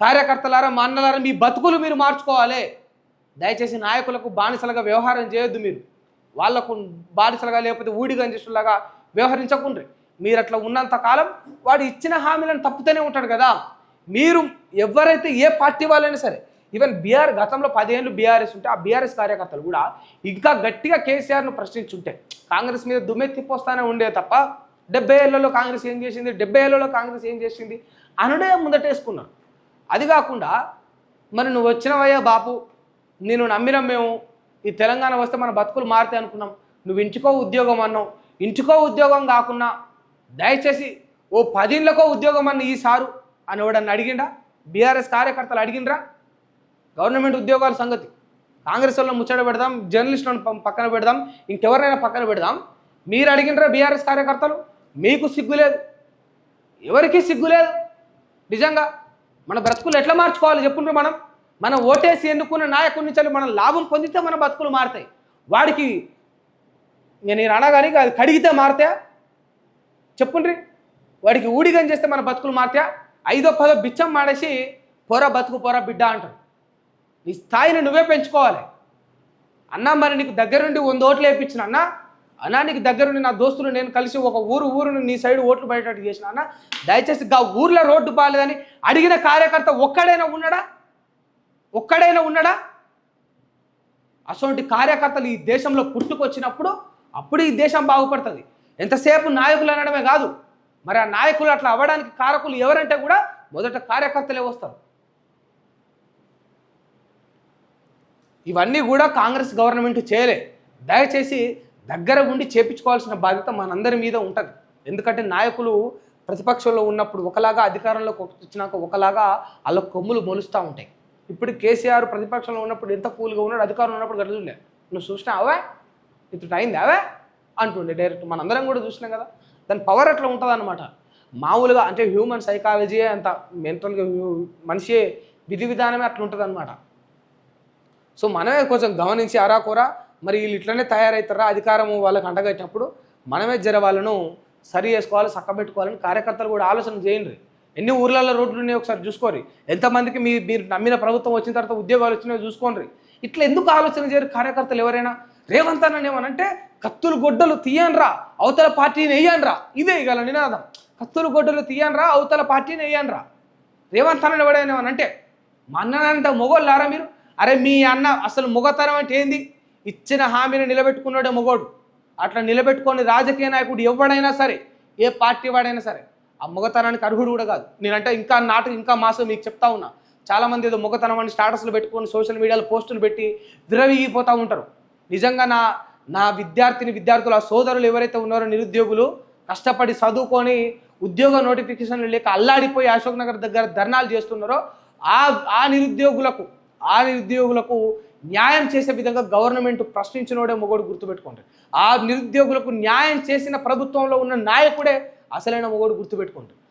కార్యకర్తలారా మా అన్నలారా మీ బతుకులు మీరు మార్చుకోవాలి. దయచేసి నాయకులకు బానిసలుగా వ్యవహారం చేయొద్దు మీరు. వాళ్ళకు బానిసలుగా లేకపోతే ఊడిగంజేసులాగా వ్యవహరించకుండ్రి. మీరు అట్లా ఉన్నంత కాలం వాడు ఇచ్చిన హామీలను తప్పుతూనే ఉంటాడు కదా. మీరు ఎవరైతే ఏ పార్టీ వాళ్ళైనా సరే ఈవెన్ బీఆర్ గతంలో పదేళ్ళు బీఆర్ఎస్ ఉంటే ఆ బీఆర్ఎస్ కార్యకర్తలు కూడా ఇంకా గట్టిగా కేసీఆర్ను ప్రశ్నించుంటే కాంగ్రెస్ మీద దుమ్మెత్తిపోస్తానే ఉండే తప్ప డెబ్బై ఏళ్ళలో కాంగ్రెస్ ఏం చేసింది డెబ్బై ఏళ్ళలో కాంగ్రెస్ ఏం చేసింది అనుడే ముందటేసుకున్నారు. అది కాకుండా మరి నువ్వు వచ్చినవయ్యా బాపు నేను నమ్మినాం మేము. ఈ తెలంగాణ వస్తే మన బతుకులు మారుతాయి అనుకున్నాం. నువ్వు ఇంటికో ఉద్యోగం అన్నావు. ఇంటికో ఉద్యోగం కాకుండా దయచేసి ఓ పదిండ్లకో ఉద్యోగం అన్న ఈ సారు అని ఎవడన్నా అడిగిండా? బీఆర్ఎస్ కార్యకర్తలు అడిగిండ్రా? గవర్నమెంట్ ఉద్యోగాల సంగతి. కాంగ్రెస్ వాళ్ళని ముచ్చట పెడదాం జర్నలిస్టులను పక్కన పెడదాం ఇంకెవరినైనా పక్కన పెడదాం. మీరు అడిగినరా బీఆర్ఎస్ కార్యకర్తలు? మీకు సిగ్గు లేదు. ఎవరికీ సిగ్గు లేదు. నిజంగా మన బ్రతుకులు ఎట్లా మార్చుకోవాలి చెప్పుండ్రు మనం? మనం ఓటేసి ఎన్నుకున్న నాయకుడి నుంచి మనం లాభం పొందితే మన బతుకులు మారుతాయి. వాడికి ఇంక నేను అనగాని అది కడిగితే మారుతాయా చెప్పుండ్రి. వాడికి ఊడిగం చేస్తే మన బతుకులు మారుతాయా ఐదో పదో బిచ్చం మాడేసి పొర బతుకు పొర బిడ్డ అంటారు. నీ స్థాయిని నువ్వే పెంచుకోవాలి. అన్నా మరి నీకు దగ్గరుండి వంద ఓట్లు వేయించిన అన్నా అనానికి దగ్గరుండి నా దోస్తులు నేను కలిసి ఒక ఊరు ఊరును నీ సైడ్ ఓట్లు బయట చేసిన అన్న దయచేసి గా ఊర్లో రోడ్డు బాగాలేదని అడిగిన కార్యకర్త ఒక్కడైనా ఉన్నాడా? ఒక్కడైనా ఉన్నాడా? అటువంటి కార్యకర్తలు ఈ దేశంలో పుట్టుకొచ్చినప్పుడు అప్పుడు ఈ దేశం బాగుపడుతుంది. ఎంతసేపు నాయకులు అనడమే కాదు మరి ఆ నాయకులు అట్లా అవ్వడానికి కారకులు ఎవరంటే కూడా మొదట కార్యకర్తలే వస్తారు. ఇవన్నీ కూడా కాంగ్రెస్ గవర్నమెంట్ చేయలే. దయచేసి దగ్గర ఉండి చేపించుకోవాల్సిన బాధ్యత మనందరి మీద ఉంటుంది. ఎందుకంటే నాయకులు ప్రతిపక్షంలో ఉన్నప్పుడు ఒకలాగా అధికారంలోకి వచ్చినాక ఒకలాగా వాళ్ళ కొమ్ములు మొలుస్తూ ఉంటాయి. ఇప్పుడు కేసీఆర్ ప్రతిపక్షంలో ఉన్నప్పుడు ఎంత కూల్గా ఉన్నాడు అధికారంలో ఉన్నప్పుడు గడుతుండే నువ్వు చూసినా అవే? ఇప్పుడు అయింది అవే? అంటుండే డైరెక్ట్. మనందరం కూడా చూసినాం కదా. దాని పవర్ అట్లా ఉంటుంది అనమాట మామూలుగా అంటే హ్యూమన్ సైకాలజీ అంత మెంటల్గా మనిషి విధి విధానమే అట్లా ఉంటుంది అనమాట సో మనమే కొంచెం గమనించి అరాకొరా మరి వీళ్ళు ఇట్లనే తయారవుతారా అధికారం వాళ్ళకి అండగట్టినప్పుడు మనమే జర వాళ్ళను సరి చేసుకోవాలి చక్కబెట్టుకోవాలని కార్యకర్తలు కూడా ఆలోచన చేయండి. ఎన్ని ఊర్లలో రోడ్లు ఉన్నాయో ఒకసారి చూసుకోరి ఎంతమందికి మీ మీరు నమ్మిన ప్రభుత్వం వచ్చిన తర్వాత ఉద్యోగాలు వచ్చినాయో చూసుకోండి. ఇట్లా ఎందుకు ఆలోచన చేయరు కార్యకర్తలు ఎవరైనా? రేవంత్ అన్న ఏమనంటే కత్తులు గొడ్డలు తీయనరా అవతల పార్టీని వేయనరా ఇదే గల నినాదం. కత్తులు గొడ్డలు తీయనరా అవతల పార్టీని వేయనరా రేవంత్ అన్న ఎవడైనా అంటే మా అన్ననంత మొగోళ్ళారా మీరు? అరే మీ అన్న అసలు మొగతనం అంటే ఏంది? ఇచ్చిన హామీని నిలబెట్టుకున్నాడే మొగోడు. అట్లా నిలబెట్టుకొని రాజకీయ నాయకుడు ఎవడైనా సరే ఏ పార్టీ వాడైనా సరే ఆ మొగతనానికి అర్హుడు కూడా కాదు. నేనంటే ఇంకా నాటు ఇంకా మాసం మీకు చెప్తా ఉన్నా. చాలామంది ఏదో మొగతనం అని స్టాటస్లు పెట్టుకొని సోషల్ మీడియాలో పోస్టులు పెట్టి విరవీగిపోతూ ఉంటారు. నిజంగా నా నా విద్యార్థిని విద్యార్థుల సోదరులు ఎవరైతే ఉన్నారో నిరుద్యోగులు కష్టపడి చదువుకొని ఉద్యోగ నోటిఫికేషన్లు లేక అల్లాడిపోయి అశోక్ నగర్ దగ్గర ధర్నాలు చేస్తున్నారో ఆ ఆ నిరుద్యోగులకు ఆ నిరుద్యోగులకు న్యాయం చేసే విధంగా గవర్నమెంట్ ప్రశ్నించినోడే మొగోడు గుర్తుపెట్టుకోండి ఆ నిరుద్యోగులకు న్యాయం చేసిన ప్రభుత్వంలో ఉన్న నాయకుడే అసలైన మొగోడు గుర్తుపెట్టుకోండి